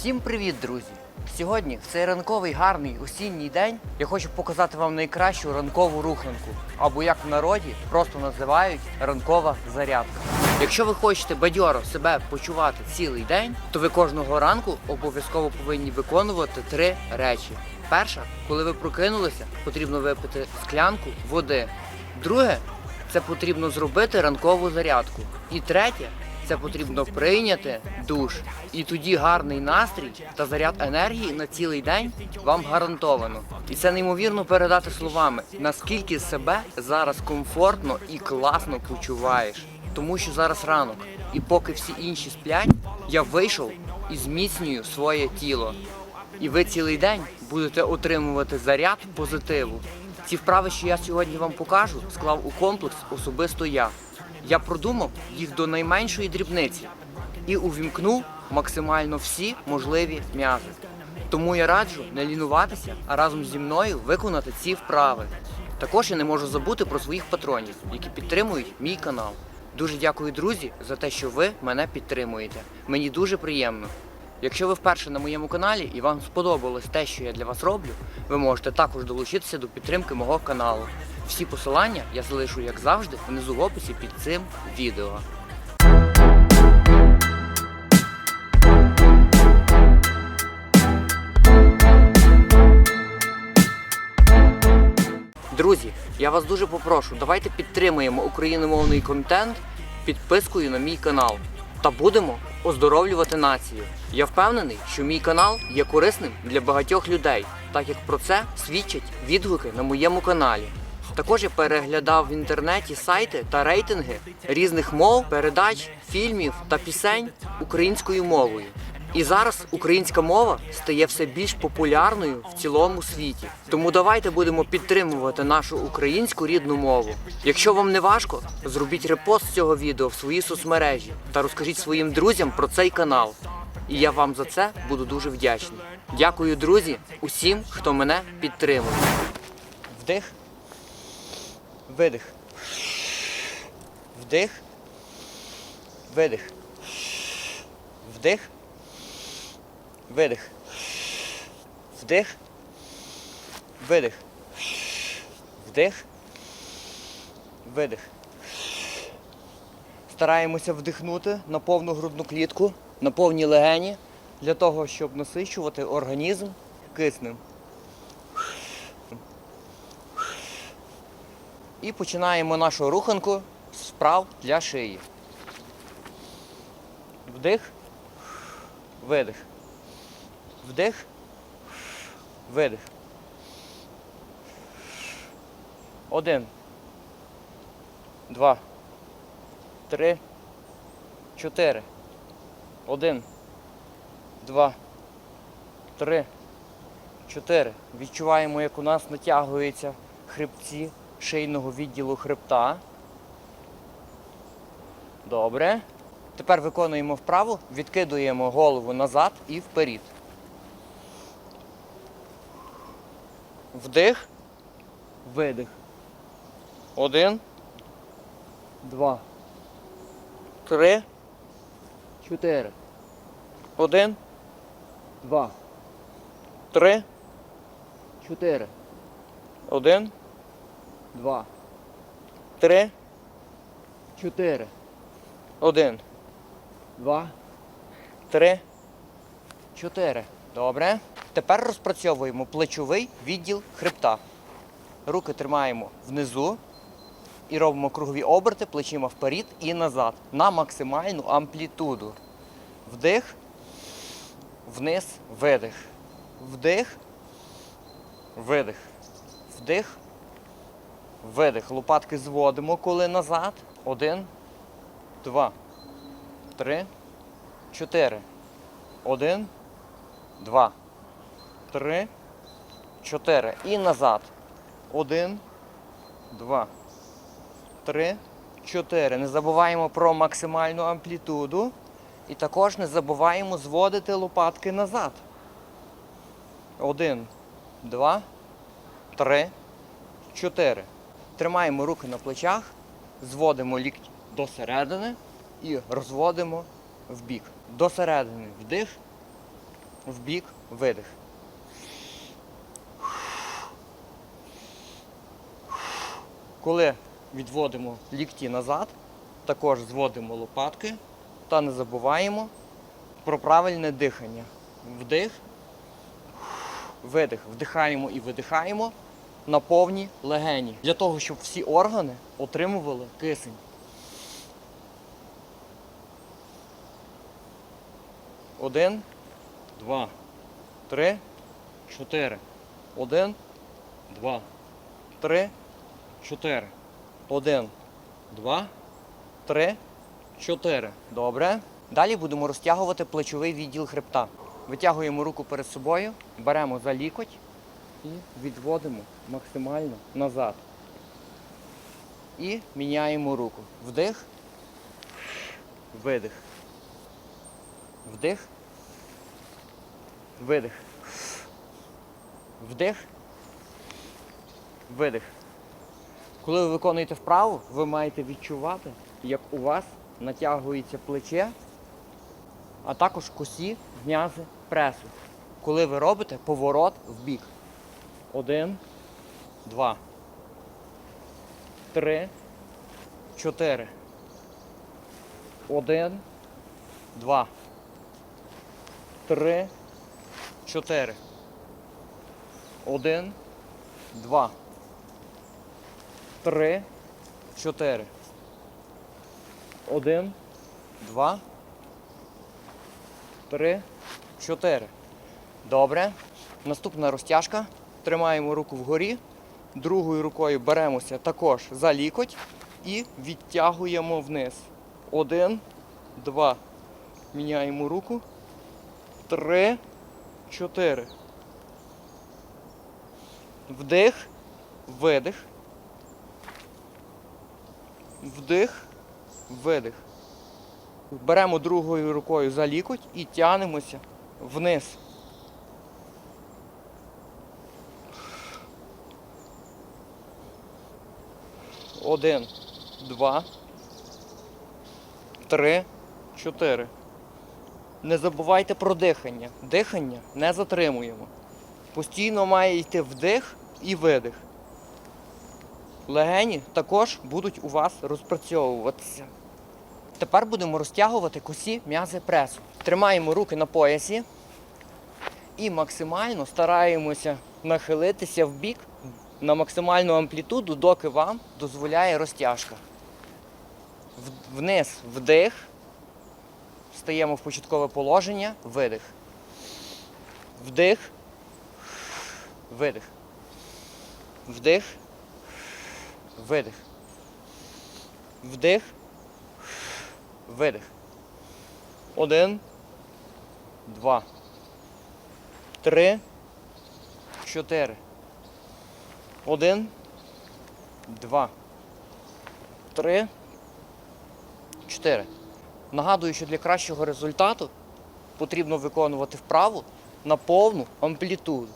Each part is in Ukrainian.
Всім привіт, друзі! Сьогодні, в цей ранковий гарний осінній день, я хочу показати вам найкращу ранкову руханку, або як в народі просто називають ранкова зарядка. Якщо ви хочете бадьоро себе почувати цілий день, то ви кожного ранку обов'язково повинні виконувати три речі. Перша, коли ви прокинулися, потрібно випити склянку води. Друге, це потрібно зробити ранкову зарядку. І третє, це потрібно прийняти душ. І тоді гарний настрій та заряд енергії на цілий день вам гарантовано. І це неймовірно передати словами, наскільки себе зараз комфортно і класно почуваєш. Тому що зараз ранок, і поки всі інші сплять, я вийшов і зміцнюю своє тіло. І ви цілий день будете отримувати заряд позитиву. Ці вправи, що я сьогодні вам покажу, склав у комплекс особисто я. Я продумав їх до найменшої дрібниці і увімкнув максимально всі можливі м'язи. Тому я раджу не лінуватися, а разом зі мною виконати ці вправи. Також я не можу забути про своїх патронів, які підтримують мій канал. Дуже дякую, друзі, за те, що ви мене підтримуєте. Мені дуже приємно. Якщо ви вперше на моєму каналі і вам сподобалось те, що я для вас роблю, ви можете також долучитися до підтримки мого каналу. Всі посилання я залишу, як завжди, внизу в описі під цим відео. Друзі, я вас дуже попрошу, давайте підтримуємо україномовний контент підпискою на мій канал та будемо оздоровлювати націю. Я впевнений, що мій канал є корисним для багатьох людей, так як про це свідчать відгуки на моєму каналі. Також я переглядав в інтернеті сайти та рейтинги різних мов, передач, фільмів та пісень українською мовою. І зараз українська мова стає все більш популярною в цілому світі. Тому давайте будемо підтримувати нашу українську рідну мову. Якщо вам не важко, зробіть репост цього відео в свої соцмережі та розкажіть своїм друзям про цей канал. І я вам за це буду дуже вдячний. Дякую, друзі, усім, хто мене підтримує. Вдих. Видих. Вдих. Видих. Вдих. Видих. Вдих. Видих. Вдих. Видих. Стараємося вдихнути на повну грудну клітку, на повні легені, для того, щоб насичувати організм киснем. І починаємо нашу руханку з вправ для шиї. Вдих. Видих. Вдих. Видих. Один. Два. Три. Чотири. Один. Два. Три. Чотири. Відчуваємо, як у нас натягуються хребці шийного відділу хребта. Добре. Тепер виконуємо вправу, відкидуємо голову назад і вперед. Вдих. Видих. Один. Два. Три. Чотири. Один. Два. Три. Чотири. Один. Два. Три. Чотири. Один. Два. Три. Чотири. Добре. Тепер розпрацьовуємо плечовий відділ хребта. Руки тримаємо внизу і робимо кругові оберти плечима вперед і назад на максимальну амплітуду. Вдих, вниз, видих. Вдих, видих. Вдих, видих. Лопатки зводимо, коли назад. Один, два, три, чотири. Один, два, три, чотири. І назад. Один, два, три, чотири. Не забуваємо про максимальну амплітуду. І також не забуваємо зводити лопатки назад. Один, два, три, чотири. Тримаємо руки на плечах, зводимо лікті до середини і розводимо в бік. До середини вдих, вбік, видих. Коли відводимо лікті назад, також зводимо лопатки та не забуваємо про правильне дихання. Вдих, видих. Вдихаємо і видихаємо на повні легені. Для того, щоб всі органи отримували кисень. Один, два, три, чотири. Один, два, три, чотири. Один, два, три, чотири. Добре. Далі будемо розтягувати плечовий відділ хребта. Витягуємо руку перед собою, беремо за лікоть і відводимо максимально назад. І міняємо руку. Вдих, видих. Вдих. Видих. Вдих. Видих. Коли ви виконуєте вправу, ви маєте відчувати, як у вас натягується плече, а також косі м'язи пресу. Коли ви робите поворот в бік. Один, два, три, чотири. Один, два, три, чотири. Один, два, три, чотири. Один, два, три, чотири. Добре. Наступна розтяжка. Тримаємо руку вгорі. Другою рукою беремося також за лікоть і відтягуємо вниз. Один, два. Міняємо руку. Три, чотири. Вдих, видих. Вдих, видих. Беремо другою рукою за лікоть і тягнемося вниз. Один, два, три, чотири. Не забувайте про дихання. Дихання не затримуємо. Постійно має йти вдих і видих. Легені також будуть у вас розпрацьовуватися. Тепер будемо розтягувати косі м'язи пресу. Тримаємо руки на поясі і максимально стараємося нахилитися в бік на максимальну амплітуду, доки вам дозволяє розтяжка. Вниз вдих. Стаємо в початкове положення, видих. Вдих. Видих. Вдих. Видих. Вдих. Видих. Один. Два. Три. Чотири. Один. Два. Три. Чотири. Нагадую, що для кращого результату потрібно виконувати вправу на повну амплітуду.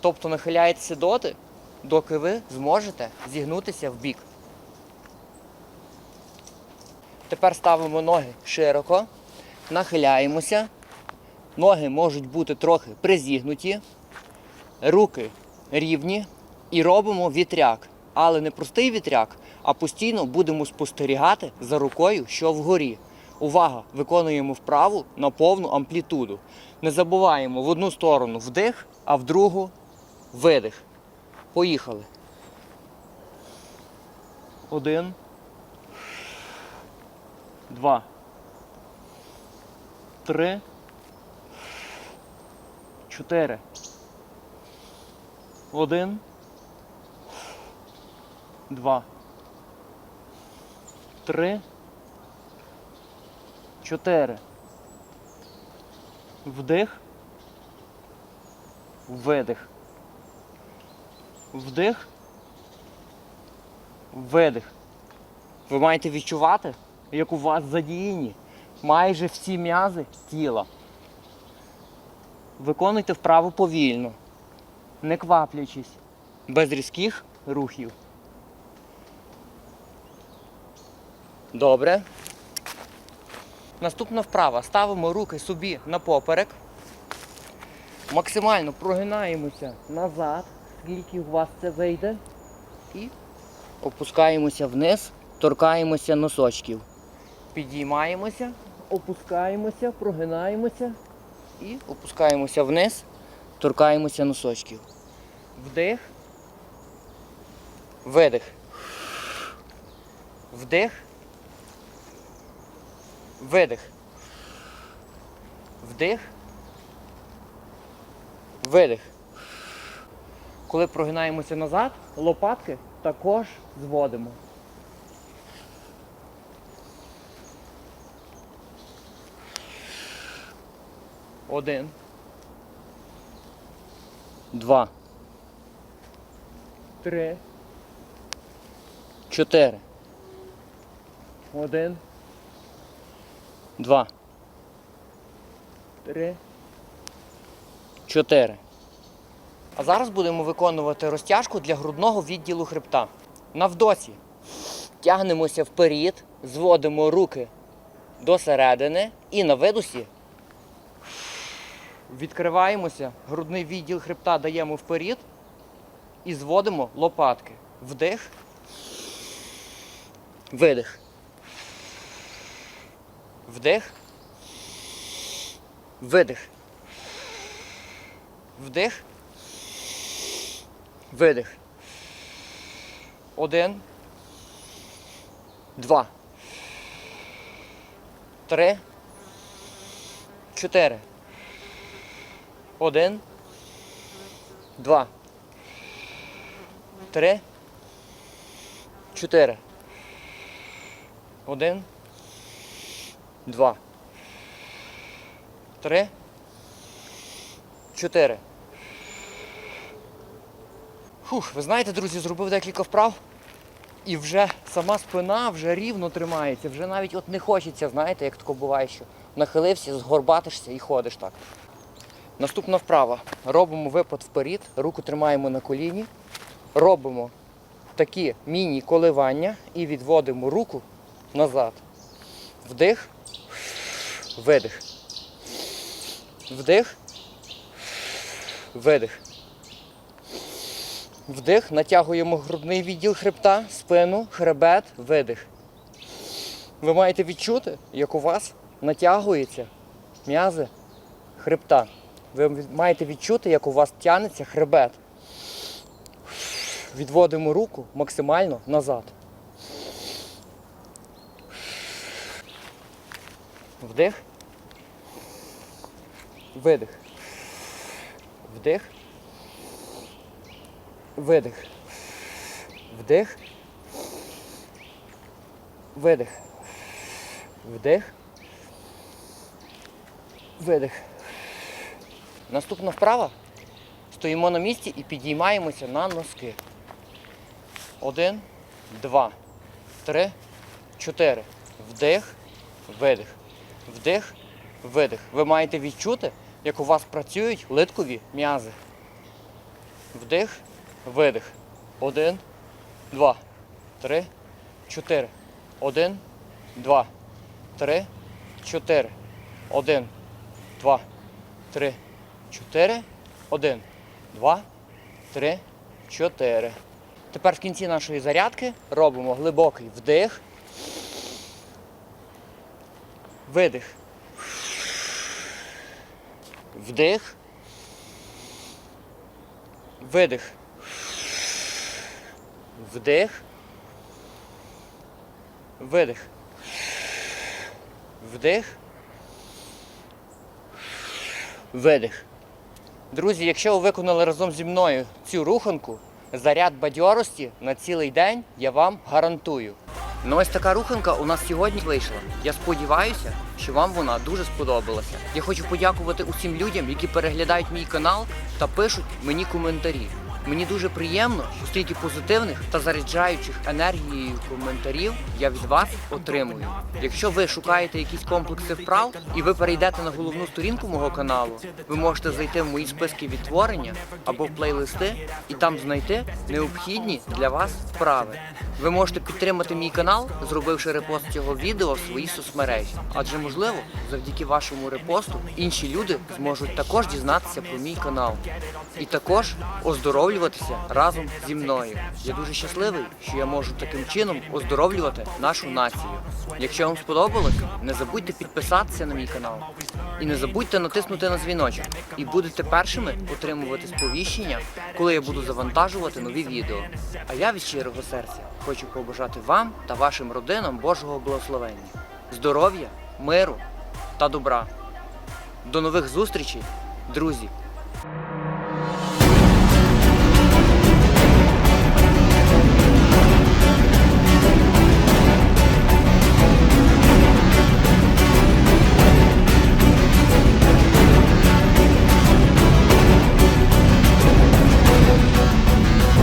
Тобто нахиляєтеся доти, доки ви зможете зігнутися в бік. Тепер ставимо ноги широко, нахиляємося. Ноги можуть бути трохи призігнуті, руки рівні і робимо вітряк. Але не простий вітряк, а постійно будемо спостерігати за рукою, що вгорі. Увага! Виконуємо вправу на повну амплітуду. Не забуваємо в одну сторону вдих, а в другу видих. Поїхали. Один. Два. Три. Чотири. Один. Два. Три. Чотири. Вдих. Видих. Вдих. Видих. Ви маєте відчувати, як у вас задіяні майже всі м'язи тіла. Виконуйте вправу повільно, не кваплячись, без різких рухів. Добре. Наступна вправа. Ставимо руки собі на поперек. Максимально прогинаємося назад, скільки у вас це вийде. І опускаємося вниз, торкаємося носочків. Підіймаємося, опускаємося, прогинаємося і опускаємося вниз, торкаємося носочків. Вдих. Видих. Вдих. Видих. Вдих. Видих. Коли прогинаємося назад, лопатки також зводимо. Один. Два. Три. Чотири. Один. Два. Три. Чотири. А зараз будемо виконувати розтяжку для грудного відділу хребта. На вдосі тягнемося вперед, зводимо руки до середини і на видусі відкриваємося, грудний відділ хребта даємо вперед і зводимо лопатки. Вдих. Видих. Вдих. Видих. Вдих. Видих. Один. Два. Три. Чотири. Один. Два. Три. Чотири. Один. Два. Три. Чотири. Фух, ви знаєте, друзі, зробив декілька вправ. І вже сама спина вже рівно тримається, вже навіть от не хочеться, знаєте, як тако буває, що нахилився, згорбатишся і ходиш так. Наступна вправа. Робимо випад вперед, руку тримаємо на коліні, робимо такі міні-коливання і відводимо руку назад. Вдих, видих. Вдих, видих. Вдих, натягуємо грудний відділ хребта, спину, хребет, видих. Ви маєте відчути, як у вас натягуються м'язи хребта. Ви маєте відчути, як у вас тягнеться хребет. Відводимо руку максимально назад. Вдих. Видих. Вдих. Видих. Вдих. Видих. Вдих. Видих. Наступна вправа. Стоїмо на місці і підіймаємося на носки. Один, два, три, чотири. Вдих, видих. Вдих, видих. Ви маєте відчути, як у вас працюють литкові м'язи. Вдих, видих. Один, два, три, чотири. Один, два, три, чотири. Один, два, три, чотири. Один, два, три, чотири. Тепер в кінці нашої зарядки робимо глибокий вдих. Видих. Вдих. Видих. Вдих. Видих. Вдих. Видих. Друзі, якщо ви виконали разом зі мною цю руханку, заряд бадьорості на цілий день я вам гарантую. Ну ось така руханка у нас сьогодні вийшла. Я сподіваюся, що вам вона дуже сподобалася. Я хочу подякувати усім людям, які переглядають мій канал та пишуть мені коментарі. Мені дуже приємно, що стільки позитивних та заряджаючих енергією коментарів я від вас отримую. Якщо ви шукаєте якісь комплекси вправ і ви перейдете на головну сторінку мого каналу, ви можете зайти в мої списки відтворення або в плейлисти і там знайти необхідні для вас вправи. Ви можете підтримати мій канал, зробивши репост цього відео в своїй соцмережі. Адже можливо, завдяки вашому репосту інші люди зможуть також дізнатися про мій канал і також оздоровлюватися разом зі мною. Я дуже щасливий, що я можу таким чином оздоровлювати нашу націю. Якщо вам сподобалось, не забудьте підписатися на мій канал і не забудьте натиснути на дзвіночок. І будете першими отримувати сповіщення, коли я буду завантажувати нові відео. А я від щирого серця хочу побажати вам та вашим родинам Божого благословення, здоров'я, миру та добра. До нових зустрічей, друзі!